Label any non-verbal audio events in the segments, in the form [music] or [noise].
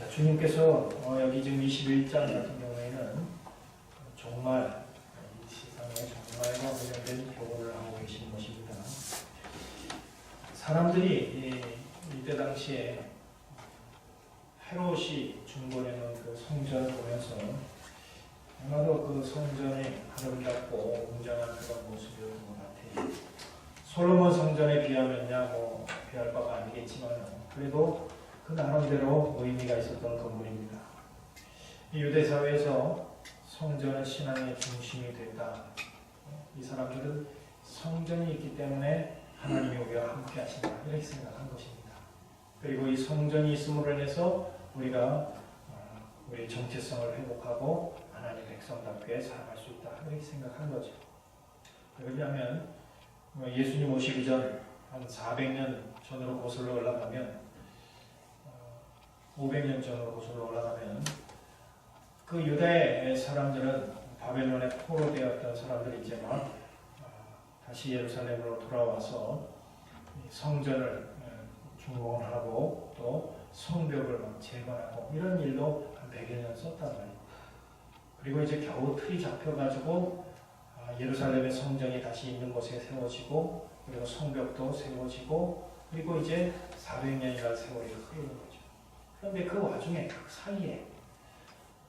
자, 주님께서 어, 여기 지금 21장 같은 경우에는 정말 이 세상에 정말과 관련된 교훈을 하고 계신 것입니다. 사람들이 이, 이때 당시에 헤롯이 놓은 그 성전을 보면서 아마도 그 성전의 아름답고 웅장한 그런 모습이었던 것 같아요. 솔로몬 성전에 비하면야 뭐 비할 바가 아니겠지만 그래도 그 나름대로 의미가 있었던 건물입니다. 이 유대 사회에서 성전은 신앙의 중심이 됐다. 이 사람들은 성전이 있기 때문에 하나님이 우리와 함께 하신다. 이렇게 생각한 것입니다. 그리고 이 성전이 있음으로 인해서 우리가 어, 우리 정체성을 회복하고 하나님 백성답게 살아갈 수 있다. 이렇게 생각한 거죠. 왜냐하면 어, 예수님 오시기 전 한 400년 전으로 거슬러 올라가면 500년 전으로 거슬러 올라가면 그 유대 사람들은 바벨론에 포로되었던 사람들이 이제 막 어, 다시 예루살렘으로 돌아와서 이 성전을 어, 중공하고 또 성벽을 막 재건하고 이런 일로 한 100여 년 썼단 말이에요. 그리고 이제 겨우 틀이 잡혀가지고 아, 예루살렘의 성전이 다시 있는 곳에 세워지고 그리고 성벽도 세워지고 그리고 이제 400년이라는 세월이 흐르는 거죠. 그런데 그 와중에 그 사이에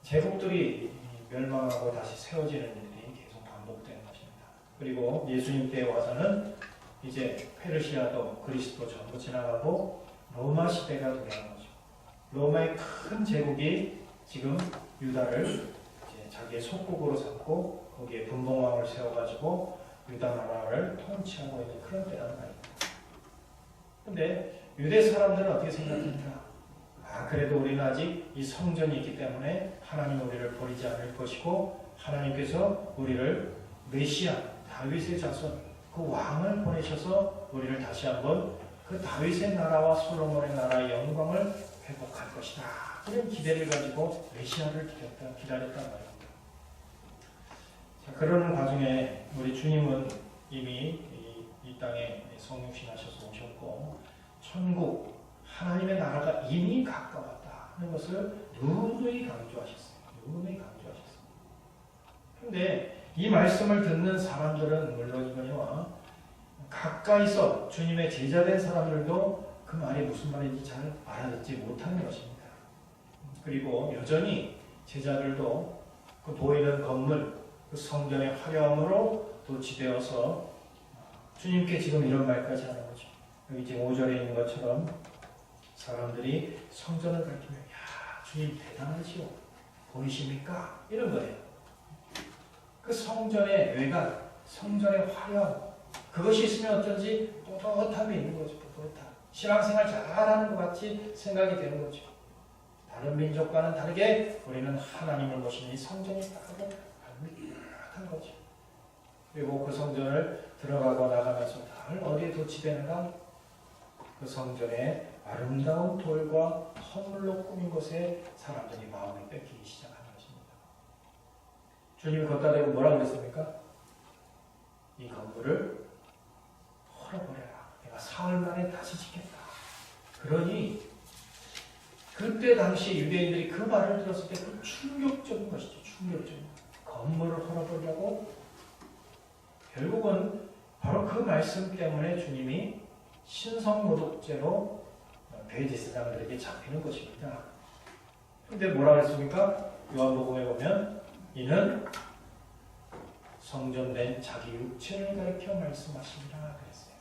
제국들이 멸망하고 다시 세워지는 일이 계속 반복되는 것입니다. 그리고 예수님 때 와서는 이제 페르시아도 그리스도 전부 지나가고 로마 시대가 돌아온 거죠. 로마의 큰 제국이 지금 유다를 자기의 속국으로 삼고 거기에 분봉왕을 세워가지고 유다 나라를 통치하고 있는 그런 때라는 말입니다. 근데 유대 사람들은 어떻게 생각합니까? 아, 그래도 우리는 아직 이 성전이 있기 때문에 하나님 우리를 버리지 않을 것이고 하나님께서 우리를 메시아 다윗의 자손 그 왕을 보내셔서 우리를 다시 한번 그 다윗의 나라와 솔로몬의 나라의 영광을 회복할 것이다. 이런 기대를 가지고 메시아를 기다렸다, 기다렸단 말입니다. 자, 그러는 과정에 우리 주님은 이미 이, 이 땅에 성육신하셔서 오셨고 천국 하나님의 나라가 이미 가까웠다 하는 것을 누누이 강조하셨어요. 누누이 강조하셨어요. 그런데 이 말씀을 듣는 사람들은 물론이거니와 가까이서 주님의 제자된 사람들도 그 말이 무슨 말인지 잘 알아듣지 못하는 것입니다. 그리고 여전히 제자들도 그 보이는 건물, 그 성전의 화려함으로 도취되어서 주님께 지금 이런 말까지 하는 거죠. 여기 지금 5절에 있는 것처럼 사람들이 성전을 가리키며 야 주님 대단하시오 보이십니까? 이런 거예요. 그 성전의 외관, 성전의 화려함 그것이 있으면 어쩐지 떳떳함이 있는 거죠. 떳떳함. 신앙생활 잘하는 것 같이 생각이 되는 거죠. 다른 민족과는 다르게 우리는 하나님을 모시는 이 성전이 있다고 발밑한 거죠. 그리고 그 성전을 들어가고 나가면서 늘 어디에 도치되는가? 그 성전에 아름다운 돌과 선물로 꾸민 곳에 사람들이 마음을 뺏기기 시작하는 것입니다. 주님이 걷다 대고 뭐라고 그랬습니까? 이 건물을 헐어버려라. 내가 사흘 만에 다시 짓겠다. 그러니 그때 당시 유대인들이 그 말을 들었을 때 그 충격적인 것이죠. 충격적인 건물을 헐어버리라고 결국은 바로 그 말씀 때문에 주님이 신성모독죄로 베이지스장들에게 잡히는 것입니다. 근데 뭐라 그랬습니까? 요한복음에 보면 이는 성전된 자기 육체를 가리켜 말씀하시니라 그랬어요.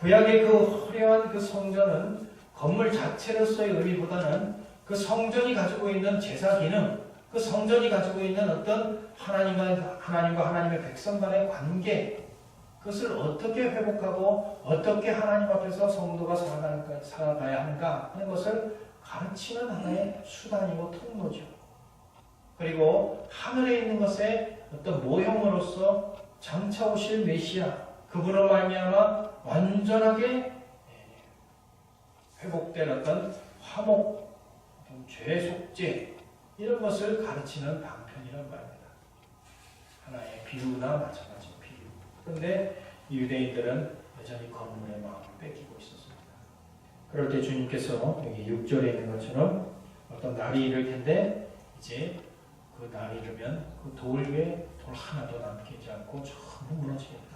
구약의 그 화려한 그 성전은 건물 자체로서의 의미보다는 그 성전이 가지고 있는 제사 기능, 그 성전이 가지고 있는 어떤 하나님과 하나님과 하나님의 백성 간의 관계, 그것을 어떻게 회복하고 어떻게 하나님 앞에서 성도가 살아가야, 살아가야 하는가 하는 것을 가르치는 하나의 수단이고 통로죠. 그리고 하늘에 있는 것의 어떤 모형으로서 장차 오실 메시아 그분으로 말미암아 완전하게 회복된 어떤 화목, 죄 속죄 이런 것을 가르치는 방편이란 말입니다. 하나의 비유나 마찬가지 비유. 그런데 유대인들은 여전히 건물의 마음을 뺏기고 있었습니다. 그럴 때 주님께서 여기 6절에 있는 것처럼 어떤 날이 이를 텐데 이제 그 날이 이르면 그 돌 위에 돌 하나도 남기지 않고 전부 무너지겠다.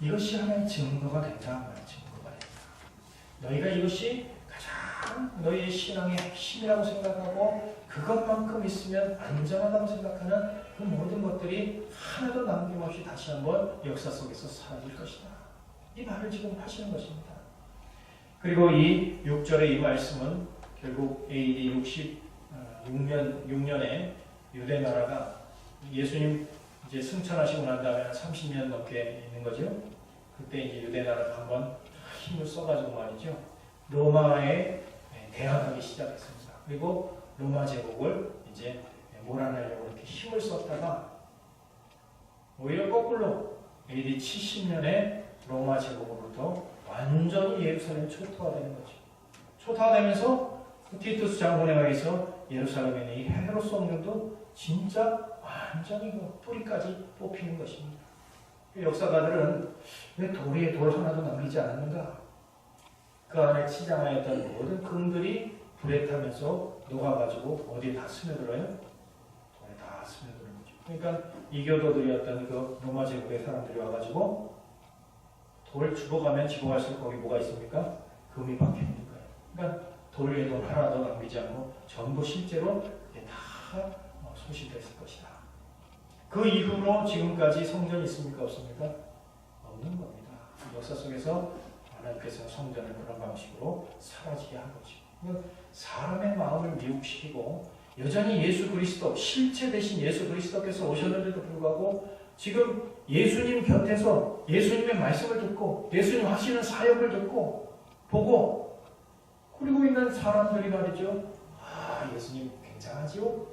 이것이 하나의 증거가 된다. 증거가 된다. 너희가 이것이 가장 너희의 신앙의 핵심이라고 생각하고 그것만큼 있으면 안전하다고 생각하는 그 모든 것들이 하나도 남김없이 다시 한번 역사 속에서 사라질 것이다. 이 말을 지금 하시는 것입니다. 그리고 이 6절의 이 말씀은 결국 AD 66년 6년에 유대 나라가 예수님 이제 승천하시고 난 다음에 한 30년 넘게 있는 거죠. 그때 이제 유대 나라가 한번 힘을 써가지고 말이죠. 로마에 대항하기 시작했습니다. 그리고 로마 제국을 이제 몰아내려고 이렇게 힘을 썼다가 오히려 거꾸로 AD 70년에 로마 제국으로부터 완전히 예루살렘이 초토화되는 거죠. 초토화되면서 그 티투스 장군에 의해서 예루살렘에 있는 이 헤롯 성전도 진짜 완전히 그 뿌리까지 뽑히는 것입니다. 그 역사가들은 왜돌 위에 돌 하나도 남기지 않았는가? 그 안에 치장하였던 모든 금들이 불에 타면서 녹아가지고 어디에 다 스며들어요? 돌에 다 스며드는 거죠. 그러니까 이교도들이었던 그 로마 제국의 사람들이 와가지고 돌 죽어가면 집어갈수록 거기 뭐가 있습니까? 금이 박혀 있는 거예요. 그러니까 돌 위에 돌 하나도 남기지 않고 전부 실제로 다 어, 소실됐을 것이다. 그 이후로 지금까지 성전이 있습니까? 없습니까? 없는 겁니다. 역사 속에서 하나님께서 성전을 그런 방식으로 사라지게 한 거죠. 그러니까 사람의 마음을 미혹시키고 여전히 예수 그리스도 실체 대신 예수 그리스도께서 오셨는데도 불구하고 지금 예수님 곁에서 예수님의 말씀을 듣고 예수님 하시는 사역을 듣고 보고 그리고 있는 사람들이 말이죠. 아 예수님 굉장하지요.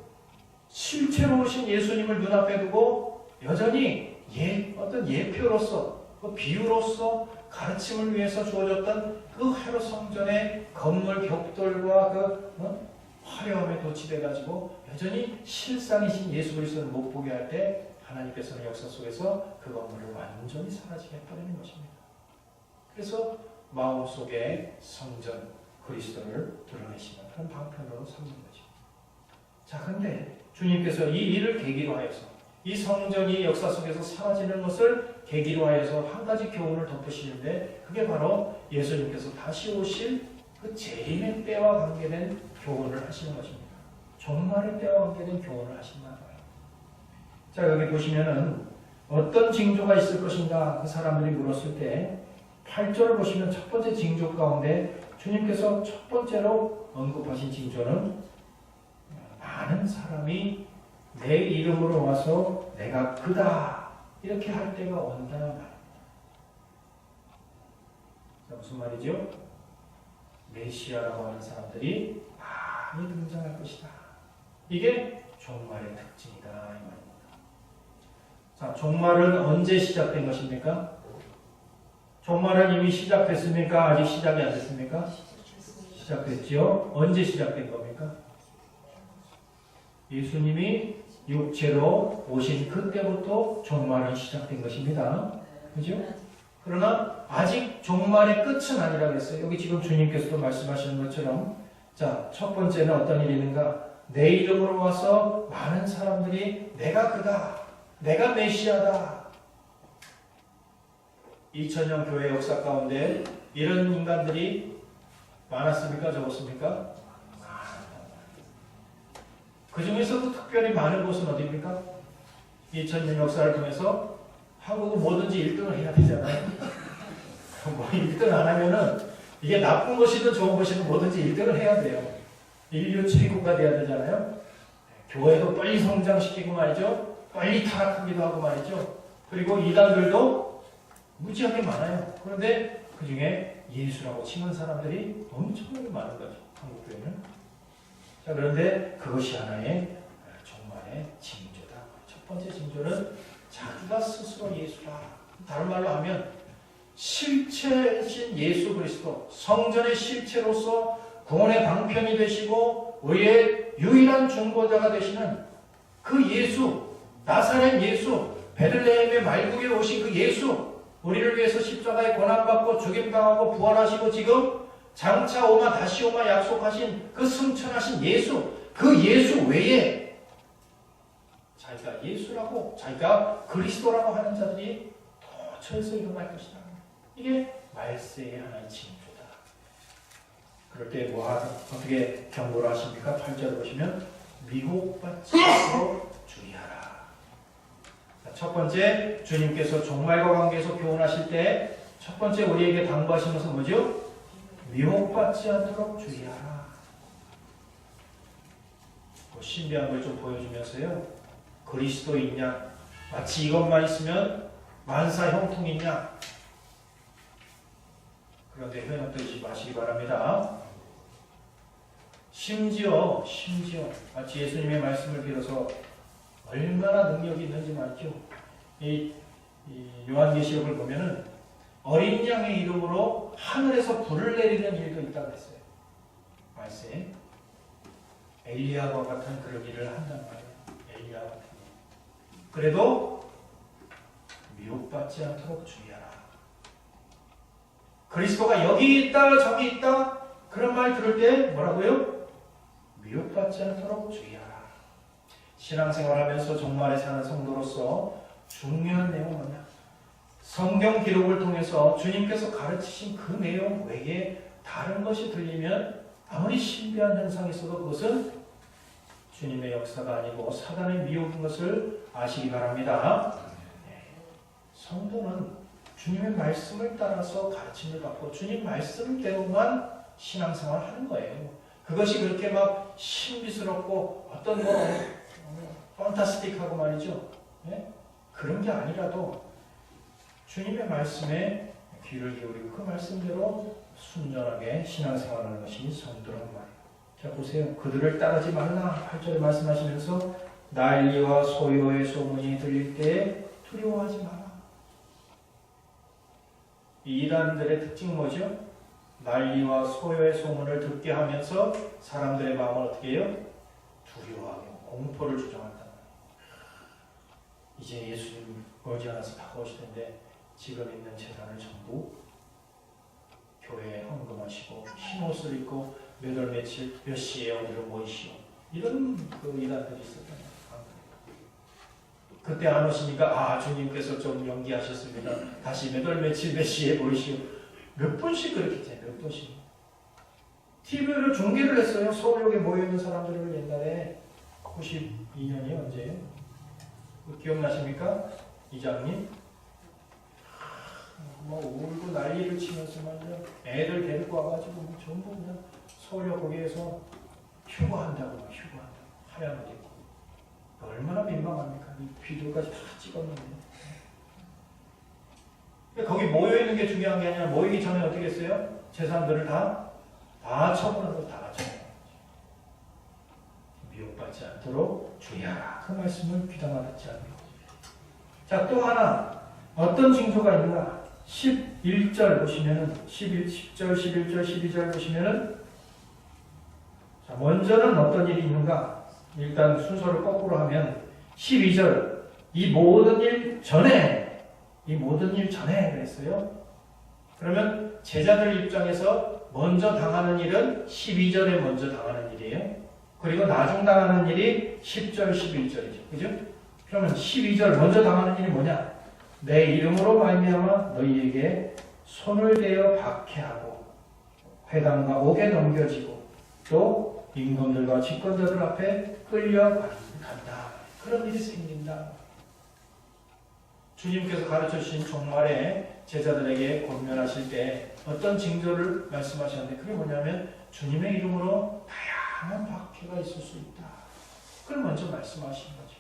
실체로 오신 예수님을 눈앞에 두고 여전히 예 어떤 예표로서 그 비유로서 가르침을 위해서 주어졌던 그 헤롯 성전의 건물 벽돌과 그 어? 화려함에 도취돼 가지고 여전히 실상이신 예수 그리스도를 못 보게 할 때 하나님께서는 역사 속에서 그 건물을 완전히 사라지게 해버리는 것입니다. 그래서 마음속에 성전 그리스도를 드러내시는 그런 방편으로 삼는 거죠. 자, 근데 주님께서 이 일을 계기로 하여서 이 성전이 역사 속에서 사라지는 것을 계기로 하여서 한 가지 교훈을 덮으시는데 그게 바로 예수님께서 다시 오실 그 재림의 때와 관계된 교훈을 하시는 것입니다. 종말의 때와 관계된 교훈을 하신다는 거예요. 자, 여기 보시면은 어떤 징조가 있을 것인가 그 사람들이 물었을 때 8절을 보시면 첫 번째 징조 가운데 주님께서 첫 번째로 언급하신 징조는 많은 사람이 내 이름으로 와서 내가 그다 이렇게 할 때가 온다는 말입니다. 자, 무슨 말이죠? 메시아라고 하는 사람들이 많이 등장할 것이다. 이게 종말의 특징이다 이 말입니다. 자, 종말은 언제 시작된 것입니까? 종말은 이미 시작됐습니까? 아직 시작이 안 됐습니까? 시작됐지요. 언제 시작된 겁니까? 예수님이 육체로 오신 그때부터 종말은 시작된 것입니다. 그죠? 그러나 아직 종말의 끝은 아니라고 했어요. 여기 지금 주님께서도 말씀하시는 것처럼 자, 첫 번째는 어떤 일이 있는가? 내 이름으로 와서 많은 사람들이 내가 그다. 내가 메시아다. 2000년 교회 역사 가운데 이런 인간들이 많았습니까? 적었습니까? 그 중에서도 특별히 많은 곳은 어디입니까? 2000년 역사를 통해서 한국은 뭐든지 1등을 해야 되잖아요. 뭐 [laughs] 1등 안 하면은 이게 나쁜 것이든 좋은 것이든 뭐든지 1등을 해야 돼요. 인류 최고가 돼야 되잖아요. 교회도 빨리 성장시키고 말이죠. 빨리 타락하기도 하고 말이죠. 그리고 이단들도 무지하게 많아요. 그런데 그 중에 예수라고 치는 사람들이 엄청나게 많은 거죠. 한국 교회는. 자, 그런데 그것이 하나의 종말의 징조다. 첫 번째 징조는 자기가 스스로 예수라. 다른 말로 하면 실체이신 예수 그리스도, 성전의 실체로서 구원의 방편이 되시고 의의 유일한 중보자가 되시는 그 예수, 나사렛 예수, 베들레헴의 말국에 오신 그 예수, 우리를 위해서 십자가에 고난받고 죽임당하고 부활하시고 지금 장차 오마 다시 오마 약속하신 그 승천하신 예수, 그 예수 외에 자기가 예수라고, 자기가 그리스도라고 하는 자들이 도처에서 일어날 것이다. 이게 말세의 하나의 징조다. 그럴 때 뭐 어떻게 경고를 하십니까? 8절 보시면 미혹받지 않도록 주의하라. 첫 번째 주님께서 종말과 관계에서 교훈하실 때 첫 번째 우리에게 당부하신 것은 뭐죠? 미혹받지 않도록 주의하라. 뭐 신비한 걸 좀 보여주면서요. 그리스도이냐? 마치 이것만 있으면 만사 형통이냐? 그런데 회원되지 마시기 바랍니다. 심지어 심지어 마치 예수님의 말씀을 빌어서 얼마나 능력이 있는지 말죠. 이, 이 요한계시록을 보면은 어린 양의 이름으로 하늘에서 불을 내리는 일도 있다고 했어요. 말세 엘리야와 같은 그런 일을 한단 말이에요. 엘리야 같은 일. 그래도 미혹받지 않도록 주의하라. 그리스도가 여기 있다 저기 있다 그런 말 들을 때 뭐라고요? 미혹받지 않도록 주의하라. 신앙생활하면서 종말에 사는 성도로서 중요한 내용은 뭐냐? 성경 기록을 통해서 주님께서 가르치신 그 내용 외에 다른 것이 들리면 아무리 신비한 현상이 있어도 그것은 주님의 역사가 아니고 사단의 미혹인 것을 아시기 바랍니다. 네. 성도는 주님의 말씀을 따라서 가르침을 받고 주님 말씀대로만 신앙생활 하는 거예요. 그것이 그렇게 막 신비스럽고 어떤 뭐 판타스틱하고 말이죠. 네? 그런 게 아니라도 주님의 말씀에 귀를 기울이고 그 말씀대로 순전하게 신앙생활하는 것이 성도란 말이에요. 자 보세요. 그들을 따르지 말라. 8절에 말씀하시면서 난리와 소요의 소문이 들릴 때 두려워하지 마라. 이 이단들의 특징 뭐죠? 난리와 소요의 소문을 듣게 하면서 사람들의 마음을 어떻게 해요? 두려워하고 공포를 주장한다. 이제 예수님 머지않아서 다가오실 텐데 지금 있는 재산을 전부 교회에 헌금하시고 흰 옷을 입고 몇월 며칠 몇 시에 어디로 모이시오 이런 그 이단들이 있었잖아요. 그때 안 오시니까 아 주님께서 좀 연기하셨습니다. 다시 몇 월 며칠 몇 시에 모이시오 몇 번씩 그렇게 했잖아요. 몇 번씩 TV를 중계를 했어요. 서울역에 모여있는 사람들을 옛날에 92년이 언제예요? 기억나십니까? 이장님? 뭐 울고 난리를 치면서 말이야 애들 데리고 와가지고 뭐 전부 그냥 서울역 거기에서 휴거한다고 막 휴거한다고 하얀 옷 입고 얼마나 민망합니까? 이 비디오까지 다 찍었는데. 거기 모여있는 게 중요한 게 아니라 모이기 전에 어떻게 했어요? 재산들을 다, 다 처분하고 다 처분 미혹받지 않도록 주의하라 그 말씀을 귀담아 듣지 않는 자또 하나. 어떤 징조가 있는가? 11절 보시면은 11, 10절, 11절, 12절 보시면은 자, 먼저는 어떤 일이 있는가? 일단 순서를 거꾸로 하면 12절 이 모든 일 전에 이 모든 일 전에 그랬어요. 그러면 제자들 입장에서 먼저 당하는 일은 12절에 먼저 당하는 일이에요. 그리고 나중 당하는 일이 10절, 11절이죠. 그죠? 그러면 12절 먼저 당하는 일이 뭐냐? 내 이름으로 말미암아 너희에게 손을 대어 박해하고 회당과 옥에 넘겨지고 또 임금들과 집권자들 앞에 끌려간다. 그런 일이 생긴다. 주님께서 가르쳐 주신 종말에 제자들에게 권면하실 때 어떤 징조를 말씀하셨는데 그게 뭐냐면 주님의 이름으로 다양한 박해가 있을 수 있다. 그걸 먼저 말씀하신 거죠.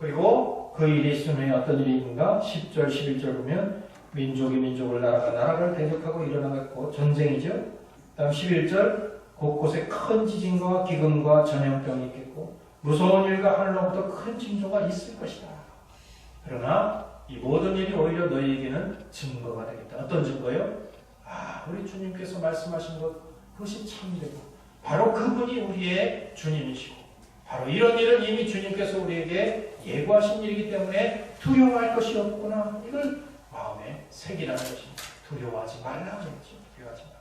그리고 그 일이 후에 어떤 일이 있는가? 10절, 11절 보면 민족이 민족을 나라가 나라를 대적하고 일어나겠고 전쟁이죠. 다음 11절 곳곳에 큰 지진과 기근과 전염병이 있겠고 무서운 일과 하늘로부터 큰 징조가 있을 것이다. 그러나 이 모든 일이 오히려 너희에게는 증거가 되겠다. 어떤 증거요? 아, 우리 주님께서 말씀하신 것 그것이 참되고 바로 그분이 우리의 주님이시고 바로 이런 일은 이미 주님께서 우리에게 예고하신 일이기 때문에 두려워할 것이 없구나. 이걸 마음에 새기라는 것입니다. 두려워하지 말라 그랬죠. 두려워하지 말라.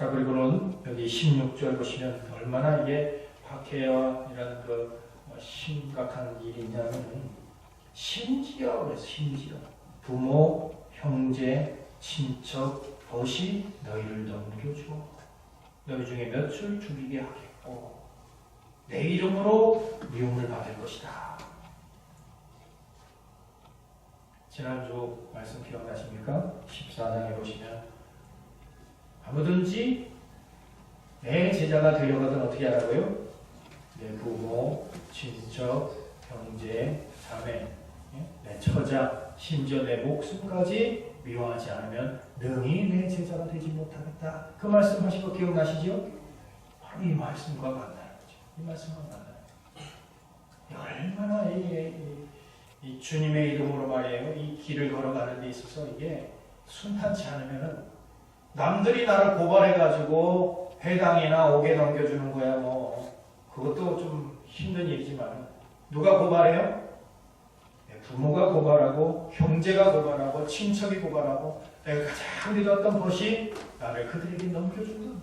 자, 그리고는 여기 16절 보시면 얼마나 이게 박해와 이런 그 어, 심각한 일이냐면 심지어 그래서 심지어 부모, 형제, 친척, 벗이 너희를 넘겨주어 너희 중에 몇을 죽이게 하겠고 내 이름으로 미움을 받을 것이다. 지난주 말씀 기억나십니까? 14장에 보시면 아무든지 내 제자가 되려거든 어떻게 하라고요? 내 부모, 친척, 형제, 자매, 예? 내 처자, 심지어 내 목숨까지 미워하지 않으면 능히 내 제자가 되지 못하겠다. 그 말씀 하신 거 기억나시죠? 바로 이 말씀과 만나는 거죠. 이 말씀과 만나는 거죠. 얼마나 이, 이, 이 주님의 이름으로 말이에요. 이 길을 걸어가는 데 있어서 이게 순탄치 않으면은 남들이 나를 고발해가지고 회당이나 옥에 넘겨주는 거야 뭐 그것도 좀 힘든 일이지만 누가 고발해요? 내 부모가 고발하고 형제가 고발하고 친척이 고발하고 내가 가장 믿었던 것이 나를 그들에게 넘겨준다.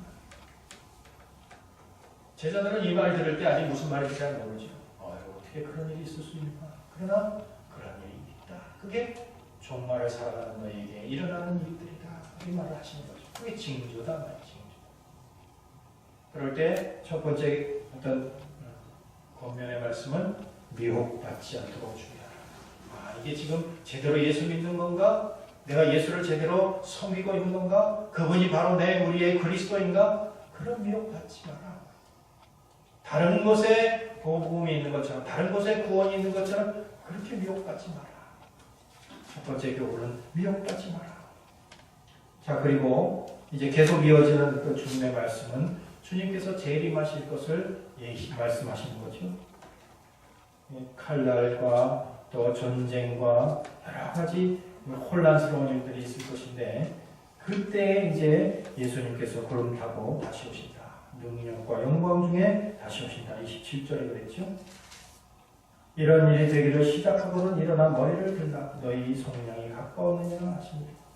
제자들은 이 말 들을 때 아직 무슨 말인지 잘 모르죠. 어, 어떻게 그런 일이 있을 수 있나? 그러나 그런 일이 있다. 그게 종말을 살아가는 너에게 일어나는 일들이다. 이 말을 하시는 거죠. 그게 징조다 징조. 그럴 때 첫 번째 어떤 권면의 말씀은 미혹받지 않도록 주의하라. 아, 이게 지금 제대로 예수 믿는 건가? 내가 예수를 제대로 섬기고 있는 건가? 그분이 바로 내 우리의 그리스도인가? 그런 미혹받지 마라. 다른 곳에 복음이 있는 것처럼, 다른 곳에 구원이 있는 것처럼 그렇게 미혹받지 마라. 첫 번째 교훈은 미혹받지 마라. 자, 그리고 이제 계속 이어지는 그 주님의 말씀은 주님께서 재림하실 것을 예시 말씀하시는 거죠. 예, 칼날과 또 전쟁과 여러 가지 혼란스러운 일들이 있을 것인데 그때 이제 예수님께서 구름 타고 다시 오신다. 능력과 영광 중에 다시 오신다. 27절에 그랬죠. 이런 일이 되기를 시작하고는 일어나 머리를 들라. 너희 성량이 가까웠느냐 하십니다.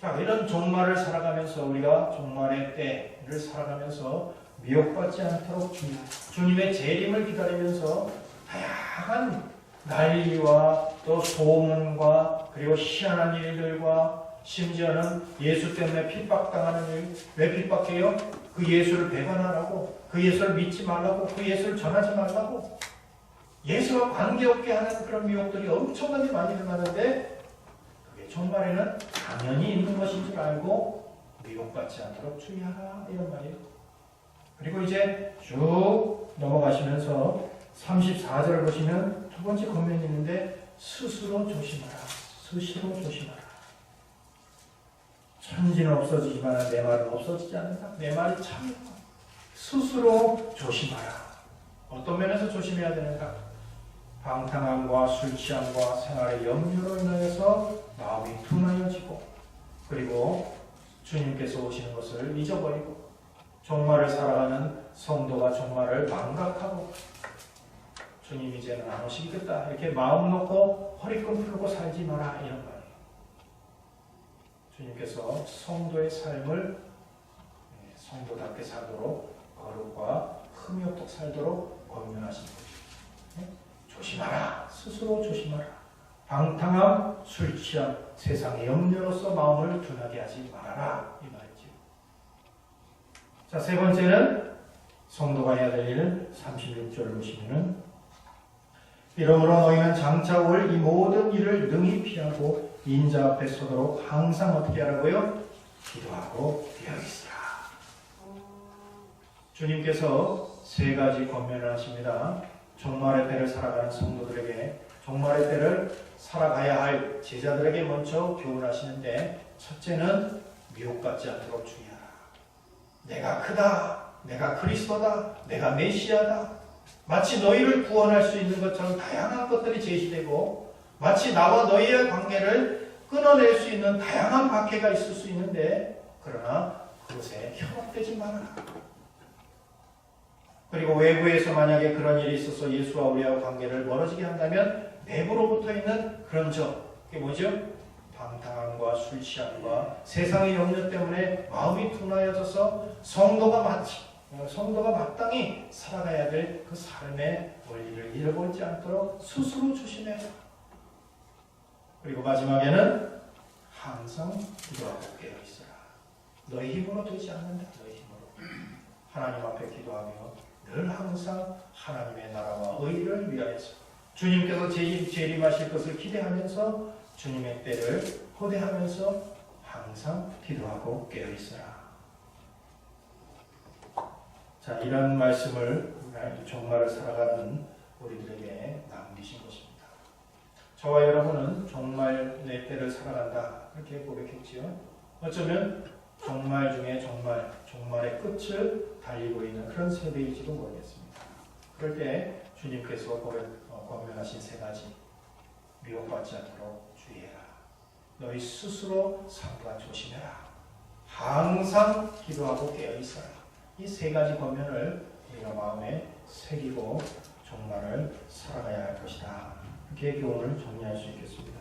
자, 이런 종말을 살아가면서 우리가 종말의 때를 살아가면서 미혹받지 않도록 주님, 주님의 재림을 기다리면서 다양한 난리와 또 소문과 그리고 희한한 일들과 심지어는 예수 때문에 핍박당하는 일, 왜 핍박해요? 그 예수를 배반하라고, 그 예수를 믿지 말라고, 그 예수를 전하지 말라고, 예수와 관계없게 하는 그런 미혹들이 엄청나게 많이 일어나는데, 종말에는 당연히 있는 것인 줄 알고 미혹받지 않도록 주의하라 이런 말이에요. 그리고 이제 쭉 넘어가시면서 34절 보시면 두 번째 권면이 있는데 스스로 조심하라. 스스로 조심하라. 천지는 없어지지만 내 말은 없어지지 않는다. 내 말이 참 스스로 조심하라. 어떤 면에서 조심해야 되는가? 방탕함과 술 취함과 생활의 염려로 인하여서 마음이 둔하여지고 그리고 주님께서 오시는 것을 잊어버리고 종말을 살아가는 성도가 종말을 망각하고 주님 이제는 안 오시겠다 이렇게 마음 놓고 허리 끈 풀고 살지 마라 이런 말이에요. 주님께서 성도의 삶을 네, 성도답게 살도록 거룩과 흠이 없도록 살도록 권면하신 거죠. 네? 조심하라 스스로 조심하라 방탕함, 술 취함, 세상의 염려로서 마음을 둔하게 하지 말아라 이 말이죠. 자, 세 번째는 성도가 해야 될 일은 36절을 보시면은 이러므로 너희는 장차 올 이 모든 일을 능히 피하고 인자 앞에 서도록 항상 어떻게 하라고요? 기도하고 되어 있으라. 주님께서 세 가지 권면을 하십니다. 종말의 때를 살아가는 성도들에게 종말의 때를 살아가야 할 제자들에게 먼저 교훈하시는데 첫째는 미혹받지 않도록 주의하라. 내가 크다. 내가 그리스도다. 내가 메시아다. 마치 너희를 구원할 수 있는 것처럼 다양한 것들이 제시되고 마치 나와 너희의 관계를 끊어낼 수 있는 다양한 박해가 있을 수 있는데 그러나 그것에 현혹되지 마라. 그리고 외부에서 만약에 그런 일이 있어서 예수와 우리와 관계를 멀어지게 한다면 내부로부터 있는 그런 적, 그게 뭐죠? 방탕함과 술 취함과 세상의 염려 때문에 마음이 둔하여져서 성도가 마치 어, 성도가 마땅히 살아가야 될 그 삶의 원리를 잃어버리지 않도록 스스로 조심해야 돼. 그리고 마지막에는 항상 기도하고 깨어 있어라. 너희 힘으로 되지 않는다. 너희 힘으로 하나님 앞에 기도하며 늘 항상 하나님의 나라와 의를 위하여서 주님께서 재림, 재림하실 것을 기대하면서 주님의 때를 호대하면서 항상 기도하고 깨어 있어라. 자, 이런 말씀을 종말을 살아가는 우리들에게 남기신 것입니다. 저와 여러분은 종말 내 때를 살아간다. 그렇게 고백했지요. 어쩌면 종말 중에 종말, 종말의 끝을 달리고 있는 그런 세대일지도 모르겠습니다. 그럴 때 주님께서 고백, 어, 권면하신 세 가지 미혹받지 않도록 주의해라. 너희 스스로 상관 조심해라. 항상 기도하고 깨어 있어라. 이 세 가지 권면을 우리가 마음에 새기고 종말을 살아가야 할 것이다. 이렇게 교훈을 정리할 수 있겠습니다.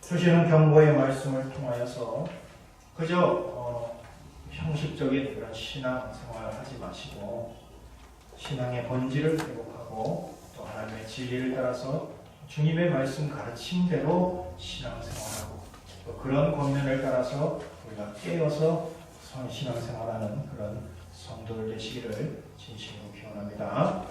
주시는 경고의 말씀을 통하여서 그저 어, 형식적인 그런 신앙 생활을 하지 마시고 신앙의 본질을 회복하고 또 하나님의 진리를 따라서 주님의 말씀 가르침대로 신앙 생활하고 또 그런 권면을 따라서 우리가 깨어서 선- 신앙 생활하는 그런 성도들 되시기를 진심으로 기원합니다.